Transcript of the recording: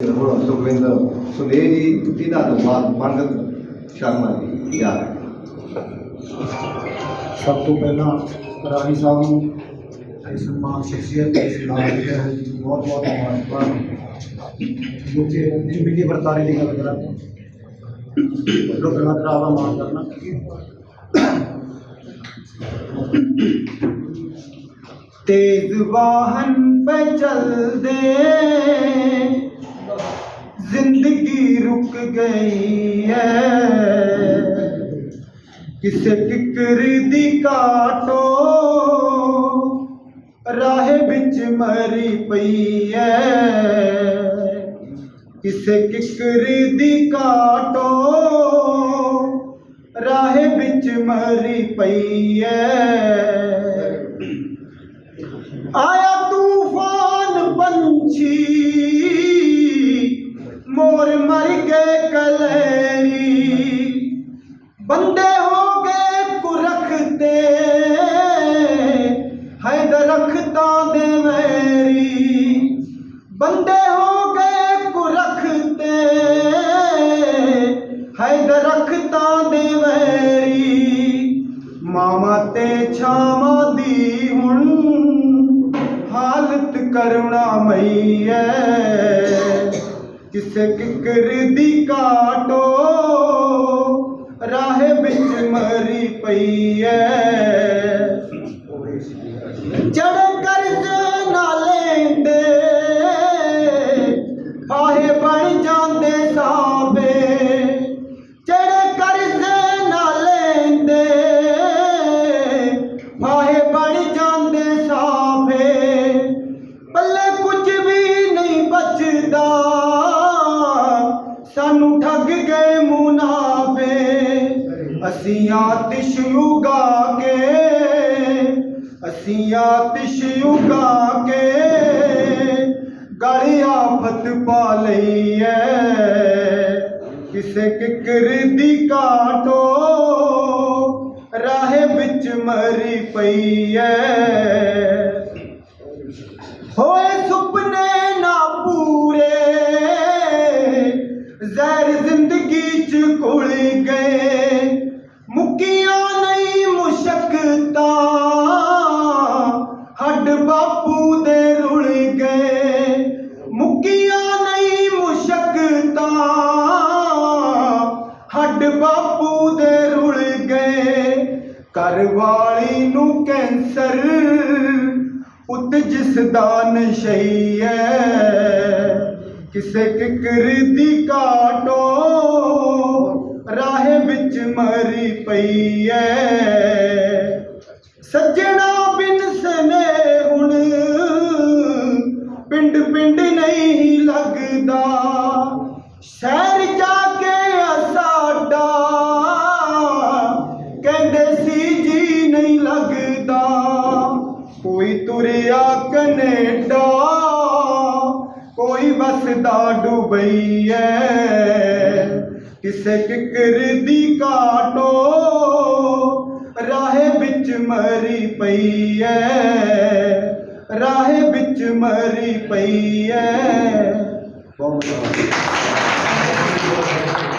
ਹੁਣ ਸੁਖਵਿੰਦਰ ਸੁਨੇਹ ਜੀ ਇਹਨਾਂ ਤੋਂ ਬਾਅਦ ਪੰਡਤ ਸ਼ਰਮਾ ਜੀ ਯਾਰ ਸਭ ਤੋਂ ਪਹਿਲਾਂ ਰਾਣੀ ਸਾਹਿਬ ਨੂੰ ਇਸ ਸਨਮਾਨ ਸ਼ਖਸੀਅਤ ਦੇ ਸਲਾਮ ਦੇ ਬਹੁਤ ਬਹੁਤ ਮੁਬਾਰਕਬਾਦ ਜੋ ਕਿ ਜ਼ਮੀਨੀ ਵਰਤਾਰੇ ਦੀ ਗੱਲ ਕਰਾਂ ਲੋਕਾਂ ਦਾ ਆਵਾ ਮਾਨ ਕਰਨਾ तेज वाहन पे चल ਮੁੱਕ ਗਈ ਐ। ਕਿਸੇ ਫਿਕਰ ਦੀ ਕਾਟੋ ਰਾਹ ਵਿੱਚ ਮਰੀ ਪਈ ਐ। ਕਿਸੇ ਕਿਕਰ ਦੀ ਕਾਟੋ ਰਾਹ ਵਿੱਚ ਮਰੀ ਪਈ ਐ। ਆ बंदे हो गए कुरखते है दरख्ता दे मेरी बंदे हो गए कुरखते है दरख्ता दे मेरी ਮਾਮਾ ਤੇ ਛਾਵਾਂ ਦੀ ਹੁਣ ਹਾਲਤ ਕਰੁਣਾ ਮਈ ਐ ਕਿਸੇ ਕਿਕਰ ਦੀ ਕਾਟੋ ਪਈ ਐ। ਚੜ ਅਸੀਂ ਆਤਿਸ਼ ਉਗਾ ਕੇ ਅਸੀਂ ਆਤਿਸ਼ ਉਗਾ ਕੇ ਗਲੀ ਆਫਤ ਪਾ ਲਈ ਐ ਕਿਸੇ ਕਿਕਰ ਦੀ ਕਾਟੋ ਰਾਹ ਵਿੱਚ ਮਰੀ ਪਈ ਐ ਹੋਏ ਸੁਪਨੇ ਨਾ ਪੂਰੇ, ਜ਼ਹਿਰ ਜ਼ਿੰਦਗੀ ਚ ਘੁਲ ਗਏ। ਬਾਪੂ ਦੇ ਰੁਲ ਗਏ। ਘਰ ਵਾਲੀ ਨੂੰ ਕੈਂਸਰ ਉੱਤ ਜਿਸ ਦਾ ਨਸ਼ਈ ਹੈ ਕਿਸੇ ਕਿਕਰ ਦੀ ਕਾਟੋ ਰਾਹ ਵਿੱਚ ਮਰੀ ਪਈ ਹੈ ਸੱਜਣਾ ਬਿਨ ਸਨੇ ਹੁਣ ਪਿੰਡ ਪਿੰਡ ਨਹੀਂ ਲੱਗਦਾ। ਸ਼ਹਿਰ ਜਾ ਕੈਨੇਡਾ ਕੋਈ ਵਸਦਾ ਦੁਬਈ ਐ ਕਿਸੇ ਕਿਕਰ ਦੀ ਕਾਟੋ ਰਾਹੇ ਵਿੱਚ ਮਰੀ ਪਈ ਐ ਰਾਹੇ ਵਿੱਚ ਮਰੀ ਪਈ ਐ ਬਹੁਤ